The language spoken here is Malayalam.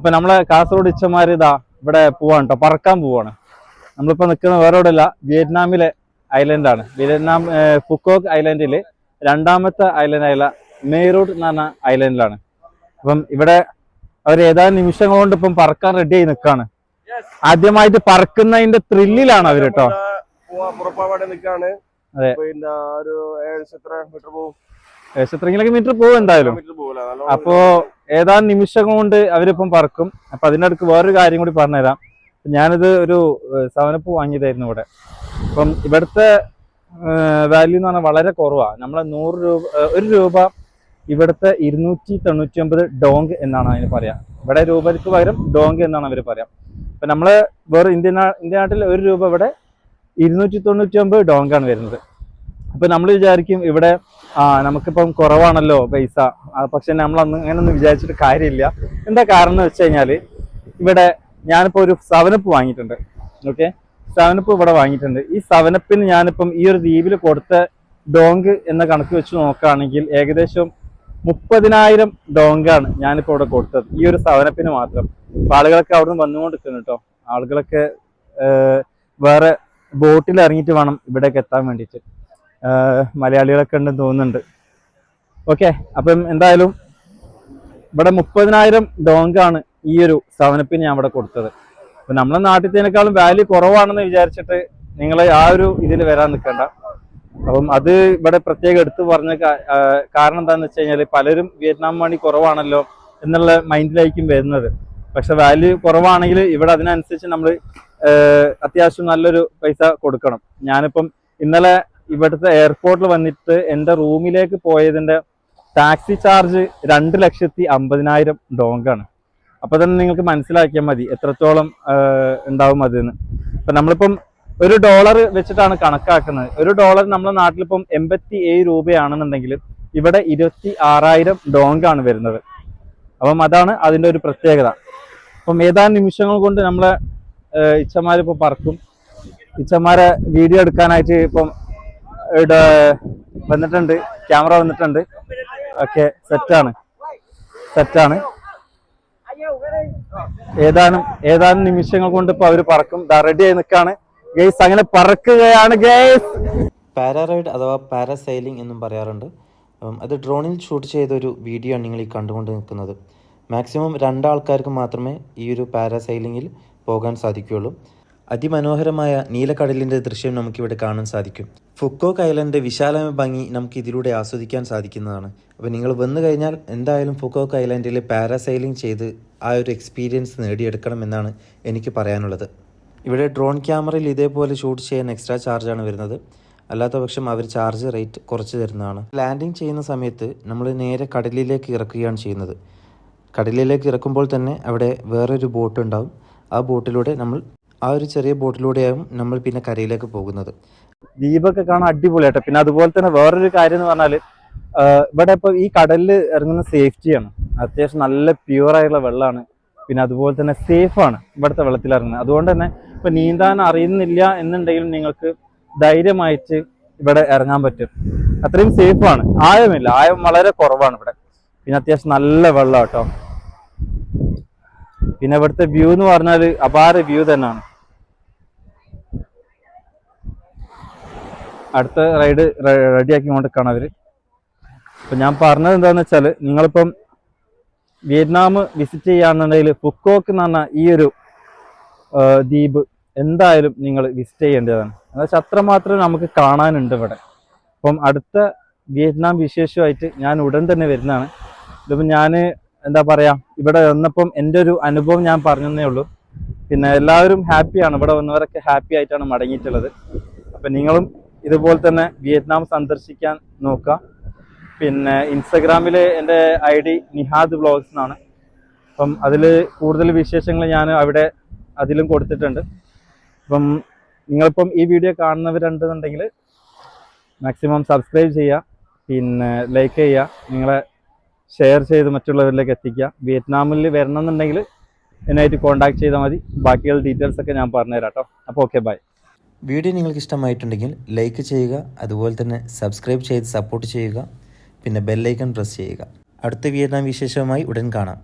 അപ്പൊ നമ്മളെ കാസർഗോഡ് ഇച്ചമാര് ഇതാ ഇവിടെ പോവാണ് കേട്ടോ പറക്കാൻ പോവാണ്. നമ്മളിപ്പോ നിൽക്കുന്ന വേറെ എവിടെയല്ല വിയറ്റ്നാമിലെ ഐലൻഡാണ് വിയറ്റ്നാം ഫുക്കോക്ക് ഐലൻഡിൽ രണ്ടാമത്തെ ഐലൻഡ് ആയുള്ള മെയ്റൂട്ട് എന്ന് പറഞ്ഞ ഐലൻഡിലാണ് അപ്പം ഇവിടെ അവർ ഏതാനും നിമിഷങ്ങൾ കൊണ്ട് ഇപ്പം പറക്കാൻ റെഡി ആയി നിൽക്കാണ്. ആദ്യമായിട്ട് പറക്കുന്നതിന്റെ ത്രില്ലിലാണ് അവർ കേട്ടോ അതെ. ഏകദേശം എത്ര മീറ്റർ പോകും എന്തായാലും. അപ്പോ ഏതാനും നിമിഷം കൊണ്ട് അവരിപ്പം പറക്കും. അപ്പൊ അതിനടുക്ക് വേറൊരു കാര്യം കൂടി പറഞ്ഞുതരാം. ഞാനിത് ഒരു സവനപ്പ് വാങ്ങിയതായിരുന്നു ഇവിടെ. അപ്പം ഇവിടുത്തെ വാല്യൂ എന്ന് പറഞ്ഞാൽ വളരെ കുറവാണ് നമ്മളെ നൂറ് രൂപ ഒരു രൂപ ഇവിടുത്തെ ഇരുന്നൂറ്റി തൊണ്ണൂറ്റി ഒമ്പത് ഡോങ് എന്നാണ് അതിന് പറയാ. ഇവിടെ രൂപയ്ക്ക് പകരം ഡോങ് എന്നാണ് അവർ പറയാം. അപ്പൊ നമ്മൾ വേറെ ഇന്ത്യൻ ഇന്ത്യ നാട്ടിൽ ഒരു രൂപ ഇവിടെ ഇരുന്നൂറ്റി തൊണ്ണൂറ്റി ഒമ്പത് ഡോങ് ആണ് വരുന്നത്. അപ്പൊ നമ്മൾ വിചാരിക്കും ഇവിടെ ആ നമുക്കിപ്പം കുറവാണല്ലോ പൈസ. പക്ഷെ നമ്മൾ അന്ന് അങ്ങനൊന്നും വിചാരിച്ചിട്ട് കാര്യമില്ല. എന്താ കാരണം എന്ന് വെച്ച് കഴിഞ്ഞാൽ ഇവിടെ ഞാനിപ്പോ ഒരു സവനപ്പ് വാങ്ങിയിട്ടുണ്ട്. ഓക്കെ സവനപ്പ് ഇവിടെ വാങ്ങിയിട്ടുണ്ട്. ഈ സവനപ്പിന് ഞാനിപ്പം ഈ ഒരു ദ്വീപിൽ കൊടുത്ത ഡോങ്ക് എന്ന കണക്ക് വെച്ച് നോക്കുകയാണെങ്കിൽ ഏകദേശം മുപ്പതിനായിരം ഡോങ്കാണ് ഞാനിപ്പോ ഇവിടെ കൊടുത്തത്. ഈ ഒരു സവനപ്പിന് മാത്രം. ആളുകളൊക്കെ അവിടെ നിന്ന് വന്നുകൊണ്ടിരിക്കുന്നു കേട്ടോ. ആളുകളൊക്കെ വേറെ ബോട്ടിൽ ഇറങ്ങിയിട്ട് വേണം ഇവിടേക്ക് എത്താൻ വേണ്ടിയിട്ട്. മലയാളികളൊക്കെ ഉണ്ടെന്ന് തോന്നുന്നുണ്ട്. ഓക്കെ അപ്പം എന്തായാലും ഇവിടെ മുപ്പതിനായിരം ഡോങ്കാണ് ഈ ഒരു സവനപ്പിന് ഞാൻ ഇവിടെ കൊടുത്തത്. അപ്പം നമ്മളെ നാട്ടിലത്തേനേക്കാളും വാല്യൂ കുറവാണെന്ന് വിചാരിച്ചിട്ട് നിങ്ങൾ ആ ഒരു ഇതിൽ വരാൻ നിൽക്കണ്ട. അപ്പം അത് ഇവിടെ പ്രത്യേകം എടുത്തു പറഞ്ഞ കാരണം എന്താണെന്ന് വെച്ച് കഴിഞ്ഞാൽ പലരും വിയറ്റ്നാം മണി കുറവാണല്ലോ എന്നുള്ള മൈൻഡിലായിരിക്കും വരുന്നത്. പക്ഷെ വാല്യൂ കുറവാണെങ്കിൽ ഇവിടെ അതിനനുസരിച്ച് നമ്മൾ അത്യാവശ്യം നല്ലൊരു പൈസ കൊടുക്കണം. ഞാനിപ്പം ഇന്നലെ ഇവിടുത്തെ എയർപോർട്ടിൽ വന്നിട്ട് എന്റെ റൂമിലേക്ക് പോയതിന്റെ ടാക്സി ചാർജ് രണ്ട് ലക്ഷത്തി അമ്പതിനായിരം ഡോങ്കാണ്. അപ്പൊ തന്നെ നിങ്ങൾക്ക് മനസ്സിലാക്കിയാൽ മതി എത്രത്തോളം ഉണ്ടാവും അതെന്ന്. അപ്പൊ നമ്മളിപ്പം ഒരു ഡോളർ വെച്ചിട്ടാണ് കണക്കാക്കുന്നത്. ഒരു ഡോളർ നമ്മുടെ നാട്ടിലിപ്പം എൺപത്തി ഏഴ് രൂപയാണെന്നുണ്ടെങ്കിൽ ഇവിടെ ഇരുപത്തി ആറായിരം ഡോങ്കാണ് വരുന്നത്. അപ്പം അതാണ് അതിന്റെ ഒരു പ്രത്യേകത. അപ്പം ഏതാനും നിമിഷങ്ങൾ കൊണ്ട് നമ്മളെ ഇച്ചമാരിപ്പോൾ ഇച്ചമാരിപ്പോ പറക്കും. ഇച്ചമാരെ വീഡിയോ എടുക്കാനായിട്ട് ഇപ്പം ഇവിടെ വന്നിട്ടുണ്ട്. ക്യാമറ വന്നിട്ടുണ്ട്. ഓക്കെ സെറ്റാണ് സെറ്റാണ് ഏതാനും ഏതാനും നിമിഷങ്ങൾ കൊണ്ട് ഇപ്പൊ അവർ പറക്കും. റെഡി ആയി നിൽക്കാണ് ഗെയ്സ് അങ്ങനെ പറക്കുകയാണ് ഗെയ്സ് പാരാറൈഡ് അഥവാ പാരാസൈലിംഗ് എന്നും പറയാറുണ്ട്. അത് ഡ്രോണിൽ ഷൂട്ട് ചെയ്ത ഒരു വീഡിയോ ആണ് നിങ്ങൾ ഈ കണ്ടുകൊണ്ട് നിൽക്കുന്നത്. മാക്സിമം രണ്ടാൾക്കാർക്ക് മാത്രമേ ഈ ഒരു പാരാസൈലിങ്ങിൽ പോകാൻ സാധിക്കുകയുള്ളൂ. അതിമനോഹരമായ നീലക്കടലിന്റെ ദൃശ്യം നമുക്കിവിടെ കാണാൻ സാധിക്കും. ഫുക്കോ ഐലൻഡ് വിശാലമായ ഭംഗി നമുക്ക് ഇതിലൂടെ ആസ്വദിക്കാൻ സാധിക്കുന്നതാണ്. അപ്പോൾ നിങ്ങൾ വന്നു കഴിഞ്ഞാൽ എന്തായാലും ഫുക്കോ ഐലൻഡിൽ പാരാസൈലിംഗ് ചെയ്ത് ആ ഒരു എക്സ്പീരിയൻസ് നേടിയെടുക്കണം എന്നാണ് എനിക്ക് പറയാനുള്ളത്. ഇവിടെ ഡ്രോൺ ക്യാമറയിൽ ഇതേപോലെ ഷൂട്ട് ചെയ്യാൻ എക്സ്ട്രാ ചാർജാണ് വരുന്നത്. അല്ലാത്ത പക്ഷം അവർ ചാർജ് റേറ്റ് കുറച്ച് തരുന്നതാണ്. ലാൻഡിങ് ചെയ്യുന്ന സമയത്ത് നമ്മൾ നേരെ കടലിലേക്ക് ഇറക്കുകയാണ് ചെയ്യുന്നത്. കടലിലേക്ക് ഇറക്കുമ്പോൾ തന്നെ അവിടെ വേറൊരു ബോട്ട് ഉണ്ടാവും. ആ ബോട്ടിലൂടെ നമ്മൾ ആ ഒരു ചെറിയ ബോട്ടിലൂടെയാകും നമ്മൾ പിന്നെ കരയിലേക്ക് പോകുന്നത്. ദ്വീപൊക്കെ കാണാൻ അടിപൊളിയാട്ടോ. പിന്നെ അതുപോലെ തന്നെ വേറൊരു കാര്യം എന്ന് പറഞ്ഞാൽ ഇവിടെ ഇപ്പൊ ഈ കടലിൽ ഇറങ്ങുന്ന സേഫ്റ്റിയാണ് അത്യാവശ്യം നല്ല പ്യൂർ ആയിട്ടുള്ള വെള്ളമാണ് പിന്നെ അതുപോലെ തന്നെ സേഫ് ആണ് ഇവിടുത്തെ വെള്ളത്തിൽ ഇറങ്ങുന്നത്. അതുകൊണ്ട് തന്നെ ഇപ്പൊ നീന്താൻ അറിയുന്നില്ല എന്നുണ്ടെങ്കിലും നിങ്ങൾക്ക് ധൈര്യമായിട്ട് ഇവിടെ ഇറങ്ങാൻ പറ്റും. അത്രയും സേഫ് ആണ്. ആഴമില്ല. ആഴം വളരെ കുറവാണ് ഇവിടെ. പിന്നെ അത്യാവശ്യം നല്ല വെള്ളം കേട്ടോ പിന്നെ ഇവിടുത്തെ വ്യൂ എന്ന് പറഞ്ഞാൽ അപാര വ്യൂ തന്നെയാണ്. അടുത്ത റൈഡ് റെഡിയാക്കി കൊണ്ടിരിക്കുകയാണ് അവർ. അപ്പൊ ഞാൻ പറഞ്ഞത് എന്താണെന്ന് വെച്ചാൽ നിങ്ങളിപ്പം വിയറ്റ്നാം വിസിറ്റ് ചെയ്യാന്നുണ്ടെങ്കിൽ ഫുക്കോക്ക് എന്ന് പറഞ്ഞ ഈ ഒരു ദ്വീപ് എന്തായാലും നിങ്ങൾ വിസിറ്റ് ചെയ്യേണ്ടതാണ്. എന്ന് വെച്ചാൽ അത്രമാത്രം നമുക്ക് കാണാനുണ്ട് ഇവിടെ. അപ്പം അടുത്ത വിയറ്റ്നാം വിശേഷമായിട്ട് ഞാൻ ഉടൻ തന്നെ വരുന്നതാണ്. ഇതിപ്പം ഞാൻ എന്താ പറയാ ഇവിടെ വന്നപ്പം എന്റെ ഒരു അനുഭവം ഞാൻ പറഞ്ഞതേ ഉള്ളൂ. പിന്നെ എല്ലാവരും ഹാപ്പിയാണ്. ഇവിടെ വന്നവരൊക്കെ ഹാപ്പി ആയിട്ടാണ് മടങ്ങിയിട്ടുള്ളത്. അപ്പം നിങ്ങളും ഇതുപോലെ തന്നെ വിയറ്റ്നാം സന്ദർശിക്കാൻ നോക്കുക. പിന്നെ ഇൻസ്റ്റഗ്രാമിൽ എന്റെ ഐ ഡി നിഹാദ് വ്ളോഗ്സ് എന്നാണ്. അപ്പം അതിൽ കൂടുതൽ വിശേഷങ്ങൾ ഞാൻ അവിടെ അതിലും കൊടുത്തിട്ടുണ്ട്. അപ്പം നിങ്ങളിപ്പം ഈ വീഡിയോ കാണുന്നവരുണ്ടെന്നുണ്ടെങ്കിൽ മാക്സിമം സബ്സ്ക്രൈബ് ചെയ്യുക. പിന്നെ ലൈക്ക് ചെയ്യുക. നിങ്ങളെ ഷെയർ ചെയ്ത് മറ്റുള്ളവരിലേക്ക് എത്തിക്കുക. വിയറ്റ്നാമിൽ വരണം എന്നായിട്ട് കോണ്ടാക്ട് കോൺടാക്ട് ചെയ്താൽ മതി. ബാക്കിയുള്ള ഡീറ്റെയിൽസ് ഒക്കെ ഞാൻ പറഞ്ഞുതരാം കേട്ടോ. അപ്പോൾ ഓക്കെ ബൈ വീഡിയോ നിങ്ങൾക്ക് ഇഷ്ടമായിട്ടുണ്ടെങ്കിൽ ലൈക്ക് ചെയ്യുക അതുപോലെ തന്നെ സബ്സ്ക്രൈബ് ചെയ്ത് സപ്പോർട്ട് ചെയ്യുക പിന്നെ ബെല്ലൈക്കൺ പ്രസ് ചെയ്യുക. അടുത്ത വിയറ്റ്നാം വിശേഷവുമായി ഉടൻ കാണാം.